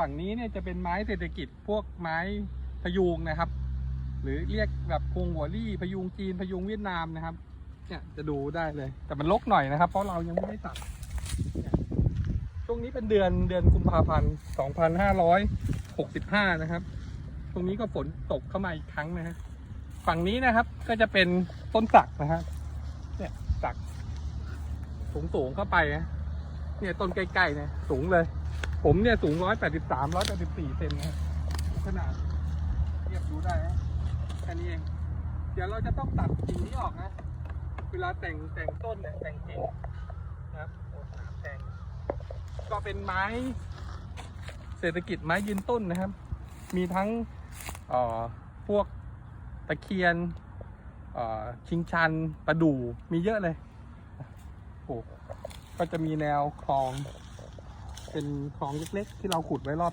ฝั่งนี้เนี่ยจะเป็นไม้เศรษฐกิจพวกไม้พยุงนะครับ หรือเรียกแบบพวงหัวรี่พยุงจีนพยุงเวียดนามนะครับ เนี่ยจะดูได้เลย แต่มันลกหน่อยนะครับ เพราะเรายังไม่ได้ตัดช่วงนี้เป็นเดือนเดือนกุมภาพันธ์2565 นะครับ ตรงนี้ก็ฝนตกเข้ามาอีกครั้งนะฮะฝั่งนี้นะครับก็จะเป็นต้นสักนะฮะเนี่ยสักสูงสูงๆเข้าไปนะเนี่ยต้นใกล้ๆนี่ยสูงเลย ผมเนี่ยสูง183 184เซนนะขนาดเทียบดูได้นะแค่นี้เอง เดี๋ยวเราจะต้องตัดกิ่งนี้ออกนะ เวลาแต่งแต่งต้นเนี่ยแต่งกิ่งนะครับโอ้สามแต่งก็เป็นไม้ เศรษฐกิจไม้ยืนต้นนะครับ มีทั้งเอ่อพวกตะเคียนเอ่อชิงชันประดู่มีเยอะเลยโอ้ก็จะมีแนวคลอง เป็นคลองเล็กๆ ที่เราขุดไว้รอบ